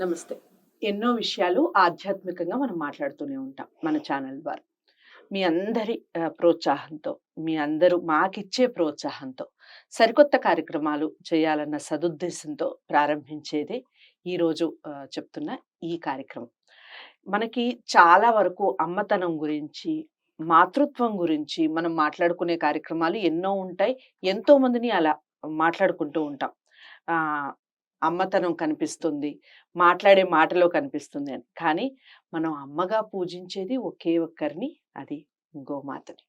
నమస్తే. ఎన్నో విషయాలు ఆధ్యాత్మికంగా మనం మాట్లాడుతూనే ఉంటాం మన ఛానల్ ద్వారా. మీ అందరి ప్రోత్సాహంతో మీ అందరూ మాకిచ్చే ప్రోత్సాహంతో సరికొత్త కార్యక్రమాలు చేయాలన్న సదుద్దేశంతో ప్రారంభించేదే ఈరోజు చెప్తున్న ఈ కార్యక్రమం. మనకి చాలా వరకు అమ్మతనం గురించి మాతృత్వం గురించి మనం మాట్లాడుకునే కార్యక్రమాలు ఎన్నో ఉంటాయి. ఎంతో మందిని అలా మాట్లాడుకుంటూ ఉంటాం. ఆ అమ్మతనం కనిపిస్తుంది. మాట్లాడే మాటలో కనిపిస్తుంది అని. కానీ మనం అమ్మగా పూజించేది ఒకే ఒక్కరిని అది గోమాతని.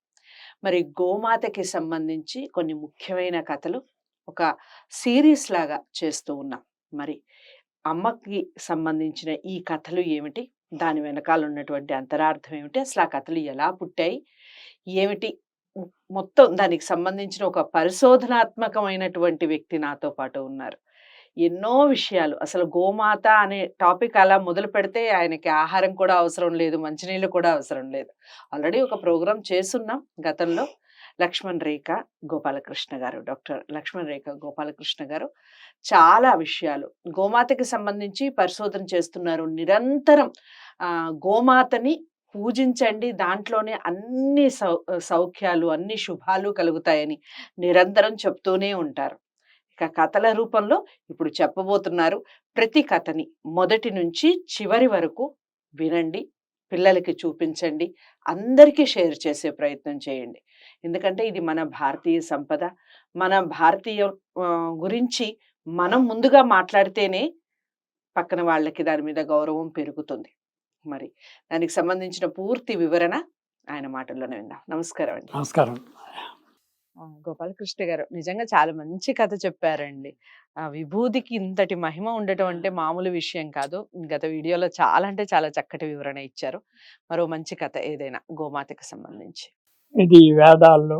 మరి గోమాతకి సంబంధించి కొన్ని ముఖ్యమైన కథలు ఒక సిరీస్ లాగా చేస్తూ ఉన్నాం. మరి అమ్మకి సంబంధించిన ఈ కథలు ఏమిటి? దాని వెనకాల ఉన్నటువంటి అంతరార్థం ఏమిటి? అసలు ఆ కథలు ఎలా పుట్టాయి? ఏమిటి? మొత్తం దానికి సంబంధించిన ఒక పరిశోధనాత్మకమైనటువంటి వ్యక్తి నాతో పాటు ఉన్నారు. ఎన్నో విషయాలు. అసలు గోమాత అనే టాపిక్ అలా మొదలు పెడితే ఆయనకి ఆహారం కూడా అవసరం లేదు మంచినీళ్ళు కూడా అవసరం లేదు. ఆల్రెడీ ఒక ప్రోగ్రాం చేస్తున్నాం గతంలో. లక్ష్మణ్ రేఖ గోపాలకృష్ణ గారు డాక్టర్ లక్ష్మణ్ రేఖ గోపాలకృష్ణ గారు చాలా విషయాలు. గోమాతకి సంబంధించి పరిశోధన చేస్తున్నారు. నిరంతరం గోమాతని పూజించండి. దాంట్లోనే అన్ని సౌ సౌఖ్యాలు అన్ని శుభాలు కలుగుతాయని నిరంతరం చెప్తూనే ఉంటారు. కథల రూపంలో ఇప్పుడు చెప్పబోతున్నారు. ప్రతి కథని మొదటి నుంచి చివరి వరకు వినండి పిల్లలకి చూపించండి అందరికీ షేర్ చేసే ప్రయత్నం చేయండి. ఎందుకంటే ఇది మన భారతీయ సంపద. మన భారతీయ గురించి మనం ముందుగా మాట్లాడితేనే పక్కన వాళ్ళకి దాని మీద గౌరవం పెరుగుతుంది. మరి దానికి సంబంధించిన పూర్తి వివరణ ఆయన మాటల్లోనే విందాం. నమస్కారం అండి. నమస్కారం. గోపాలకృష్ణ గారు నిజంగా చాలా మంచి కథ చెప్పారండి. ఆ విభూదికి ఇంతటి మహిమ ఉండటం అంటే మామూలు విషయం కాదు. గత వీడియోలో చాలా అంటే చాలా చక్కటి వివరణ ఇచ్చారు. మరో మంచి కథ ఏదైనా గోమాతకి సంబంధించి. ఇది వేదాల్లో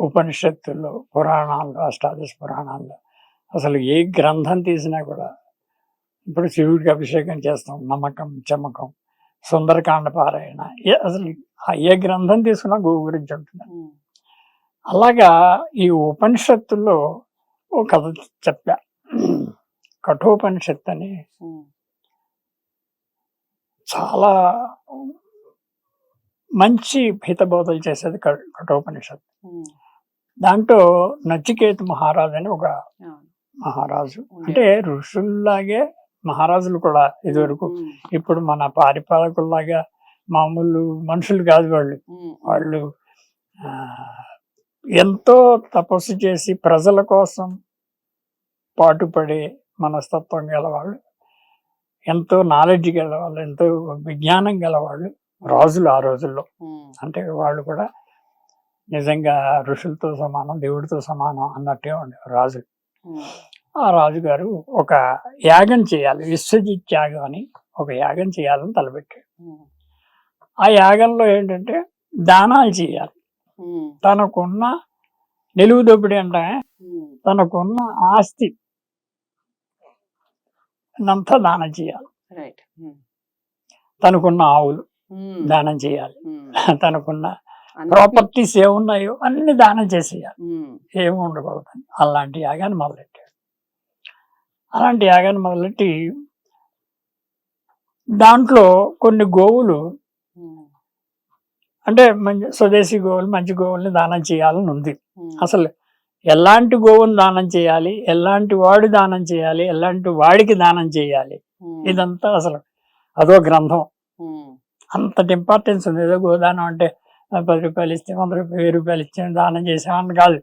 ఉపనిషత్తుల్లో పురాణాల్లో అష్టాదశ పురాణాల్లో అసలు ఏ గ్రంథం తీసినా కూడా ఇప్పుడు శివుడికి అభిషేకం చేస్తాం నమ్మకం చమకం సుందరకాండ పారాయణ అసలు ఆ ఏ గ్రంథం తీసుకున్నా గోవు గురించి ఉంటుంది ఉమ్, అలాగా ఈ ఉపనిషత్తుల్లో ఒక కథ చెప్పా. కఠోపనిషత్తు అని చాలా మంచి హితబోధలు చేసేది కఠోపనిషత్తు. దాంట్లో నచికేతు మహారాజు అని ఒక మహారాజు. అంటే ఋషుల్లాగే మహారాజులు కూడా ఇదివరకు ఇప్పుడు మన పారిపాలకుల్లాగా మామూలు మనుషులు కాదు వాళ్ళు. వాళ్ళు ఆ, ఎంతో తపస్సు చేసి ప్రజల కోసం పాటుపడే మనస్తత్వం గలవాళ్ళు ఎంతో నాలెడ్జ్ గలవాళ్ళు ఎంతో విజ్ఞానం గలవాళ్ళు రాజులు ఆ రోజుల్లో. అంటే వాళ్ళు కూడా నిజంగా ఋషులతో సమానం దేవుడితో సమానం అన్నట్టే ఉండేవారు రాజులు. ఆ రాజుగారు ఒక యాగం చేయాలి విశ్వజిత్ యాగం అని ఒక యాగం చేయాలని తలపెట్టాడు. ఆ యాగంలో ఏంటంటే దానాలు చేయాలి. తనకున్న నిలువు దోపిడి అంటే తనకున్న ఆస్తి అంతా దానం చేయాలి. తనకున్న ఆవులు దానం చేయాలి. తనకున్న ప్రాపర్టీస్ ఏమున్నాయో అన్ని దానం చేసేయాలి. ఏమి ఉండకూడదు. అలాంటి యాగాన్ని మొదలెట్టాడు. అలాంటి యాగాన్ని మొదలెట్టి దాంట్లో కొన్ని గోవులు అంటే మంచి స్వదేశీ గోవులు మంచి గోవుల్ని దానం చేయాలని ఉంది. అసలు ఎలాంటి గోవుని దానం చేయాలి? ఎలాంటి వాడు దానం చేయాలి? ఎలాంటి వాడికి దానం చేయాలి? ఇదంతా అసలు అదో గ్రంథం. అంతటి ఇంపార్టెన్స్ ఉంది. ఏదో గోదానం అంటే పది రూపాయలు ఇస్తే వంద రూపాయలు వెయ్యి రూపాయలు ఇస్తే దానం చేసామని కాదు.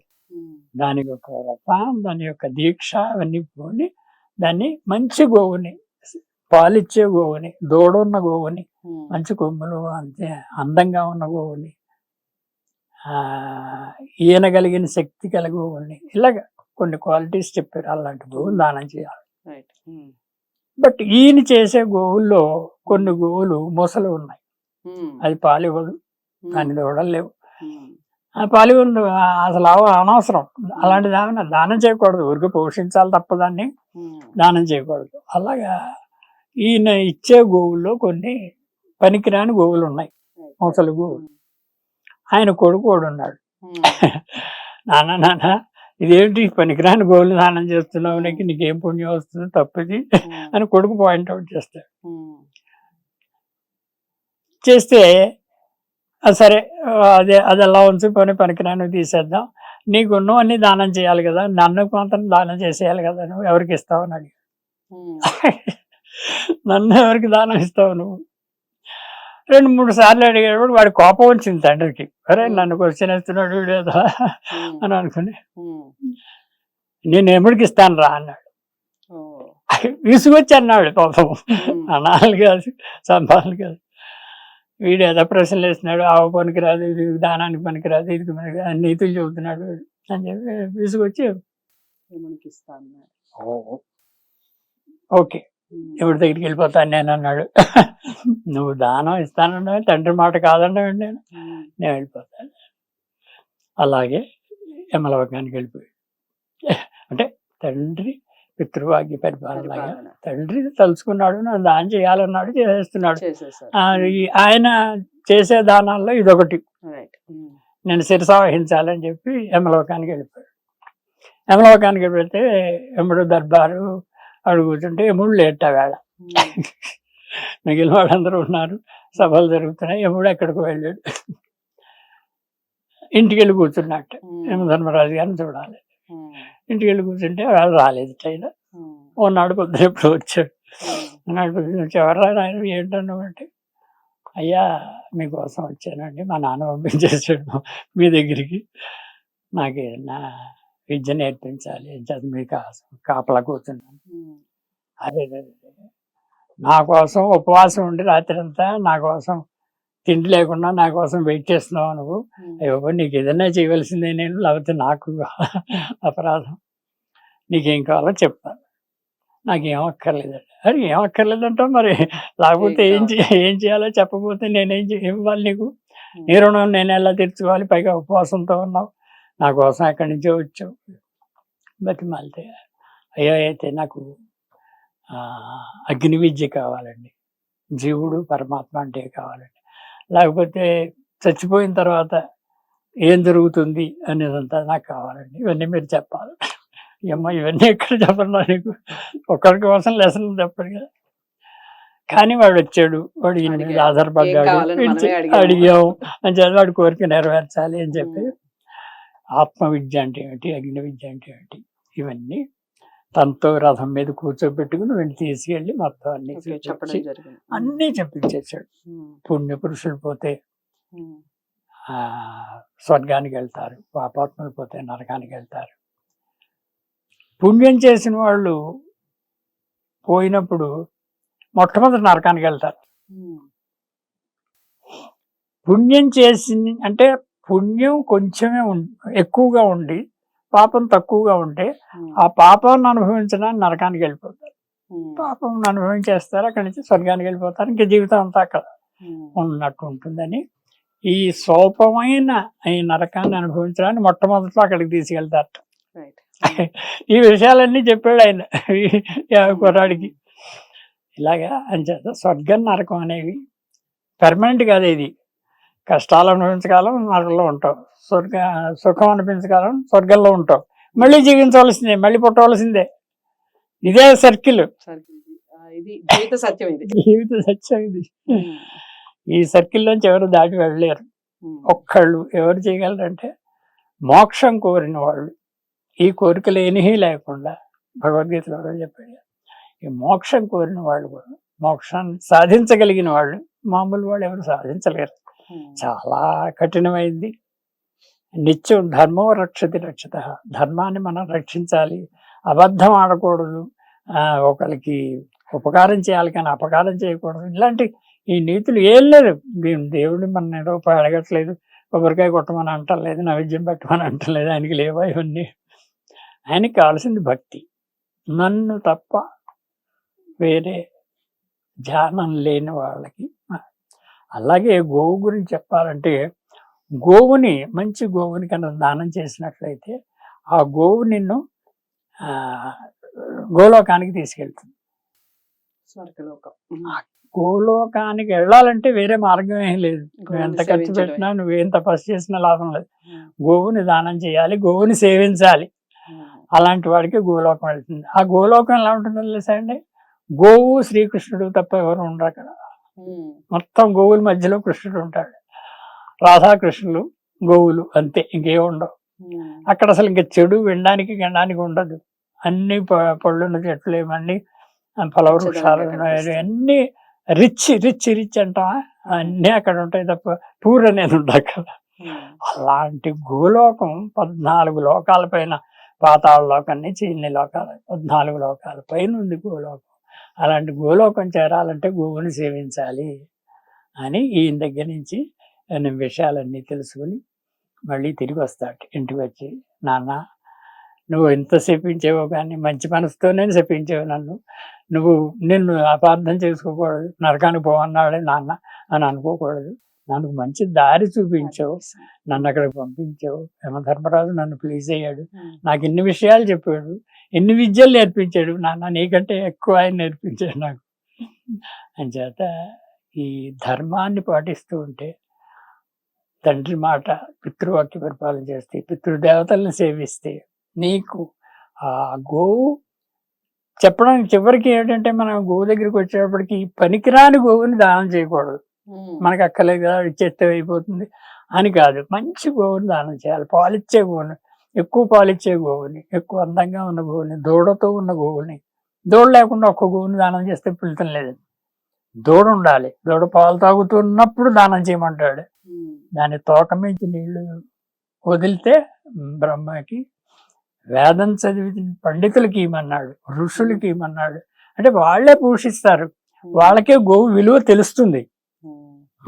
దాని యొక్క వ్రతం దాని యొక్క దీక్ష అవన్నీ పోని దాన్ని మంచి గోవుని పాలిచ్చే గోవుని దూడున్న గోవుని మంచి కొమ్ములు అంతే అందంగా ఉన్న గోవుని ఆ, ఈనగలిగిన శక్తి కలిగి గోవుల్ని ఇలాగ కొన్ని క్వాలిటీస్ చెప్పారు. అలాంటి గోవులు దానం చేయాలి. బట్ ఈయన చేసే గోవుల్లో కొన్ని గోవులు మొసలు ఉన్నాయి. అది పాలివ్వదు దాని దూడలు లేవు. ఆ పాలివ్వదు అసలు అనవసరం. అలాంటి దాని దానం చేయకూడదు. ఊరికి పోషించాలి తప్ప దాన్ని దానం చేయకూడదు. అలాగా ఈయన ఇచ్చే గోవుల్లో కొన్ని పనికిరాని గోవులు ఉన్నాయి. మొసలు గోవులు. ఆయన కొడుకు కూడా ఉన్నాడు. నాన్న నాన్న ఇదేంటి? పనికిరాని గోవులు దానం చేస్తున్నావు నీకు నీకేం పుణ్యం వస్తుంది? తప్పది. అని కొడుకు పాయింట్అవుట్ చేస్తాడు. చేస్తే "ఆ, సరే అదే అది అలా ఉంచి పని పనికిరాని తీసేద్దాం. నీకు ఉన్నవన్నీ దానం చేయాలి కదా. నన్ను మాత్రం దానం చేసేయాలి కదా. నువ్వు ఎవరికి ఇస్తావు? అని అడిగి ఉమ్, నన్ను ఎవరికి దానం ఇస్తావు నువ్వు? రెండు మూడు సార్లు అడిగేటప్పుడు వాడి కోపం వచ్చింది తండ్రికి. అరే నన్ను క్వశ్చన్ వేస్తున్నాడు ఉమ్, అని అనుకుని. నేను ఎప్పటికి ఇస్తాను రా అన్నాడు. విసుగొచ్చి అన్నాడు పాపం అనాలి కాదు సంపాదన కాదు వీడు ఏదో ప్రశ్నలు వేస్తున్నాడు. ఆవు పనికిరాదు ఇది దానానికి పనికిరాదు ఇది అని నీతులు చెబుతున్నాడు అని చెప్పి విసుగొచ్చి. ఓకే. ఎవరి దగ్గరికి వెళ్ళిపోతాను నేను అన్నాడు. నువ్వు దానం ఇస్తానన్నావు తండ్రి మాట కాదన్నాడు నేను. నేను వెళ్ళిపోతాను అలాగే యమలవకానికి వెళ్ళిపోయాడు. అంటే తండ్రి పితృవాగ్య పరిపాలన తండ్రి తలుచుకున్నాడు నన్ను దానం చేయాలన్నాడు ఈ- ఆయన చేసే దానాల్లో ఇదొకటి. నేను శిరస వహించాలని చెప్పి యమలోకానికి వెళ్ళిపోయాడు. యమలోకానికి వెళ్తే యముడు దర్బారు అడుగు కూర్చుంటే లేట వేళ మిగిలిన వాళ్ళందరూ ఉన్నారు. సభలు జరుగుతున్నాయి. యముడు ఎక్కడికి వెళ్ళాడు. ఇంటికి వెళ్ళి కూర్చున్నట్టు. ఉమ్, యమధర్మరాజు గారిని చూడాలి. ఇంటికి వెళ్ళి కూర్చుంటే వాడు రాలేదు ఉమ్, ఓనాడు పొద్దున ఎప్పుడు వచ్చాడు. నాడు పొద్దున వచ్చి ఎవరా నాయన ఏంటన్నావు అంటే అయ్యా మీకోసం వచ్చానండి. మా నాన్న పంపించేసాడు మీ దగ్గరికి. నాకు ఏదన్నా విద్య నేర్పించాలి చదువు మీ కోసం కాపలా కూర్చున్నాను అదే. నా కోసం ఉపవాసం ఉండి రాత్రంతా నా కోసం తిండి లేకుండా నా కోసం వెయిట్ చేస్తున్నావు నువ్వు. అయ్యో నీకు ఏదైనా చేయవలసిందే నేను లేకపోతే నాకు అపరాధం. నీకేం కావాలో చెప్తాను నాకేం అక్కర్లేదండి. అరే ఏం అక్కర్లేదంటావు మరి? లేకపోతే ఏం చే ఏం చేయాలో చెప్పకపోతే నేనేం ఇవ్వాలి నీకు? నీ రుణం నేను ఎలా తీర్చుకోవాలి? పైగా ఉపవాసంతో ఉన్నావు. నా కోసం ఎక్కడి నుంచో వచ్చావు. బతిమాలితే అయ్యో అయితే నాకు అగ్ని విద్య కావాలండి. జీవుడు పరమాత్మ అంటే కావాలండి. లేకపోతే చచ్చిపోయిన తర్వాత ఏం జరుగుతుంది అనేదంతా నాకు కావాలండి. ఇవన్నీ మీరు చెప్పాలి. ఏమో ఇవన్నీ ఎక్కడ చెప్పండి నీకు? ఒక్కరి కోసం లెసన్ చెప్పడు కదా. కానీ వాడు వచ్చాడు. వాడు ఈయన మీద అడిగాడు. ఆధారపడ్డాడు. అడిగాము. అని చెప్పి వాడి కోరిక నెరవేర్చాలి అని చెప్పి ఆత్మ విద్య అంటే ఏమిటి? అగ్ని విద్య అంటే ఏమిటి? ఇవన్నీ తనతో రథం మీద కూర్చోబెట్టుకుని వీళ్ళు తీసుకెళ్ళి మొత్తం అన్ని జరిగింది. అన్నీ చెప్పించేసాడు పుణ్య పురుషులు పోతే స్వర్గానికి వెళ్తారు. పాపాత్ములు పోతే నరకానికి వెళ్తారు. పుణ్యం చేసిన వాళ్ళు పోయినప్పుడు మొట్టమొదటి నరకానికి వెళ్తారు. పుణ్యం చేసి అంటే పుణ్యం కొంచెమే ఉం- ఎక్కువగా ఉండి పాపం తక్కువగా ఉంటే ఆ పాపాన్ని అనుభవించడానికి నరకానికి వెళ్ళిపోతారు. పాపం అనుభవించేస్తారు అక్కడి నుంచి స్వర్గానికి వెళ్ళిపోతారు ఇంకా జీవితం అంతా అక్కడ ఉన్నట్టు ఉంటుందని. ఈ స్వల్పమైన ఈ నరకాన్ని అనుభవించడానికి మొట్టమొదట్లో అక్కడికి తీసుకెళ్తారు రైట్ ఈ విషయాలన్నీ చెప్పాడు ఆయన కుర్రాడికి. ఇలాగా అంచేత స్వర్గం నరకం అనేవి పెర్మనెంట్ కాదు ఇది కష్టాలు అనుభవించకాలం నరకంలో ఉంటావు స్వర్గ సుఖం అనిపించకాలం స్వర్గంలో ఉంటావు మళ్ళీ జీవించవలసిందే మళ్ళీ పుట్టవలసిందే. ఇదే సర్కిల్. ఇది జీవిత సత్యం ఇది. జీవిత సత్యం ఇది. ఈ సర్కిల్లోంచి ఎవరు దాటి వెళ్ళలేరు. ఒక్కళ్ళు ఎవరు చేయగలరంటే మోక్షం కోరిన వాళ్ళు. ఈ కోరికలు ఏమీ లేకుండా భగవద్గీతలో కూడా చెప్పాడు ఈ మోక్షం కోరిన వాళ్ళు కూడా మోక్షాన్ని సాధించగలిగిన వాళ్ళు మామూలు వాళ్ళు ఎవరు సాధించలేరు. చాలా కఠినమైంది. నిత్యం ధర్మం రక్షతి రక్షత. ధర్మాన్ని మనం రక్షించాలి. అబద్ధం ఆడకూడదు. ఒకరికి ఉపకారం చేయాలి కానీ అపకారం చేయకూడదు. ఇలాంటి ఈ నీతులు ఏం లేదు దేవు- దేవుడిని మన రూపాయి అడగట్లేదు. కొబ్బరికాయ కొట్టమని అంటలేదు. నైవేద్యం పెట్టమని అంటలేదు. ఆయనకి లేవా ఇవన్నీ? ఆయనకి కావాల్సింది భక్తి. నన్ను తప్ప వేరే ధ్యానం లేని వాళ్ళకి అలాగే గోవు గురించి చెప్పాలంటే గోవుని మంచి గోవుని కనుక దానం చేసినట్లయితే ఆ గోవు నిన్ను గోలోకానికి తీసుకెళ్తుంది. స్వర్గలోకం. గోలోకానికి వెళ్ళాలంటే వేరే మార్గం ఏం లేదు. నువ్వు ఎంత ఖర్చు. పెట్టినా నువ్వేం తపస్సు చేసినా లాభం లేదు. గోవుని దానం చేయాలి గోవుని సేవించాలి. అలాంటి వాడికి గోలోకం వెళ్తుంది. ఆ గోలోకం ఎలా ఉంటుందో తెలుసా అండి? గోవు శ్రీకృష్ణుడు తప్ప ఎవరు ఉండరు అక్కడ. మొత్తం గోవుల మధ్యలో కృష్ణుడు ఉంటాడు. రాధాకృష్ణులు గోవులు అంతే ఇంకేం ఉండవు. ఉమ్, అక్కడ అసలు ఇంకా చెడు వినడానికి వినడానికి ఉండదు. అన్ని పళ్ళున్న చెట్లు ఏమన్నీ ఫలవృక్షాలు. అన్ని రిచ్ రిచ్ రిచ్ అంటావా? అన్నీ అక్కడ ఉంటాయి తప్ప పూర్ అనేది ఉండదు అక్కడ. ఉమ్, అలాంటి గోలోకం పద్నాలుగు లోకాల పైన పాతాళ లోకం నుంచి ఇన్ని లోకాలు పద్నాలుగు లోకాల పైన ఉంది గోలోకం. అలాంటి గోలోకం చేరాలంటే గోవుని సేవించాలి అని ఈయన దగ్గర నుంచి నేను విషయాలన్నీ తెలుసుకుని మళ్ళీ తిరిగి వస్తాడు. ఇంటికి వచ్చి నాన్న నువ్వు ఎంత చెప్పించేవో కానీ మంచి మనసుతోనే చెప్పించేవు నన్ను. నువ్వు నిన్ను అపార్థం చేసుకోకూడదు. నరకానికి పోవన్నాడే నాన్న అని అనుకోకూడదు. నాకు మంచి దారి చూపించావు. నన్ను అక్కడికి పంపించావు. యమధర్మరాజు నన్ను ప్లీజ్ అయ్యాడు. ఉమ్, నాకు ఇన్ని విషయాలు చెప్పాడు. ఎన్ని విద్యలు నేర్పించాడు. నాన్న నీకంటే ఎక్కువ ఆయన నేర్పించాడు నాకు. అంచేత ఈ ధర్మాన్ని పాటిస్తూ ఉంటే తండ్రి మాట పితృవాక్య పరిపాలన చేస్తే పితృదేవతలను సేవిస్తే నీకు ఆ గోవు చెప్పడానికి చివరికి ఏంటంటే మనం గోవు దగ్గరికి వచ్చేటప్పటికి పనికిరాని గోవుని దానం చేయకూడదు. మనకు అక్కర్లేదు కదా ఇచ్చేస్తే అయిపోతుంది అని కాదు. మంచి గోవుని దానం చేయాలి. పాలిచ్చే గోవుని ఎక్కువ పాలిచ్చే గోవుని ఎక్కువ అందంగా ఉన్న గోవుని దూడతో ఉన్న గోవుని దూడ లేకుండా ఒక్క గోవుని దానం చేస్తే ఫలితం లేదు. దూడ ఉండాలి. దూడ పాలు తాగుతున్నప్పుడు దానం చేయమంటాడు. దాని తోక మించి నీళ్ళు వదిలితే బ్రహ్మకి వేదం చదివి పండితులకి ఇమ్మన్నాడు ఋషులకి ఇమ్మన్నాడు అంటే వాళ్ళే పోషిస్తారు. వాళ్ళకే గోవు విలువ తెలుస్తుంది.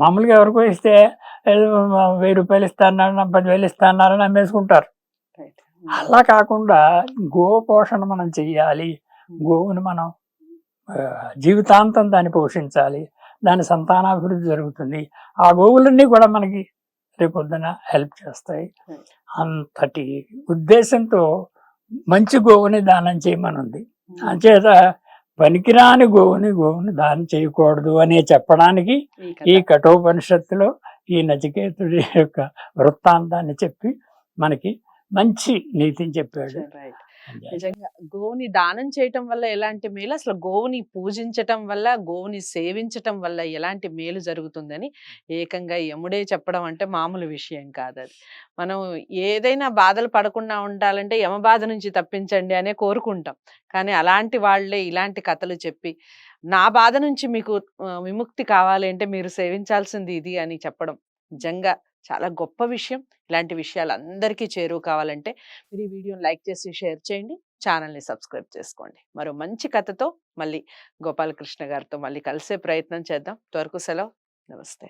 మామూలుగా ఎవరికో ఇస్తే వెయ్యి రూపాయలు ఇస్తారన్నారు పదివేలు ఇస్తారన్నారని అమ్మేసుకుంటారు. అలా కాకుండా గో పోషణ మనం చెయ్యాలి. గోవుని మనం జీవితాంతం దాన్ని పోషించాలి. దాని సంతానాభివృద్ధి జరుగుతుంది. ఆ గోవులన్నీ కూడా మనకి రేపొద్దున హెల్ప్ చేస్తాయి. అంతటి ఉద్దేశంతో మంచి గోవుని దానం చేయమని ఉంది ఉమ్, అంచేత పనికిరాని గోవుని గోవుని దానం చేయకూడదు అనే చెప్పడానికి ఈ. కఠోపనిషత్తులో ఈ నచికేతుడి యొక్క వృత్తాంతాన్ని చెప్పి మనకి మంచి నీతిని చెప్పాడు నిజంగా గోవుని దానం చేయటం వల్ల ఎలాంటి మేలు? అసలు గోవుని పూజించటం వల్ల గోవుని సేవించటం వల్ల ఎలాంటి మేలు జరుగుతుందని ఏకంగా యముడే చెప్పడం అంటే మామూలు విషయం కాదు అది మనం ఏదైనా బాధలు పడకుండా ఉండాలంటే యమ బాధ నుంచి తప్పించండి అనే కోరుకుంటాం. కానీ అలాంటి వాళ్ళే ఇలాంటి కథలు చెప్పి నా బాధ నుంచి మీకు విముక్తి కావాలి అంటే మీరు సేవించాల్సింది ఇది అని చెప్పడం నిజంగా చాలా గొప్ప విషయం. ఇలాంటి విషయాలు అందరికీ చేరువ కావాలంటే మీరు ఈ వీడియోని లైక్ చేసి షేర్ చేయండి. ఛానల్ని సబ్స్క్రైబ్ చేసుకోండి. మరో మంచి కథతో మళ్ళీ గోపాలకృష్ణ గారితో మళ్ళీ కలిసే ప్రయత్నం చేద్దాం. త్వరకు సెలవు. నమస్తే.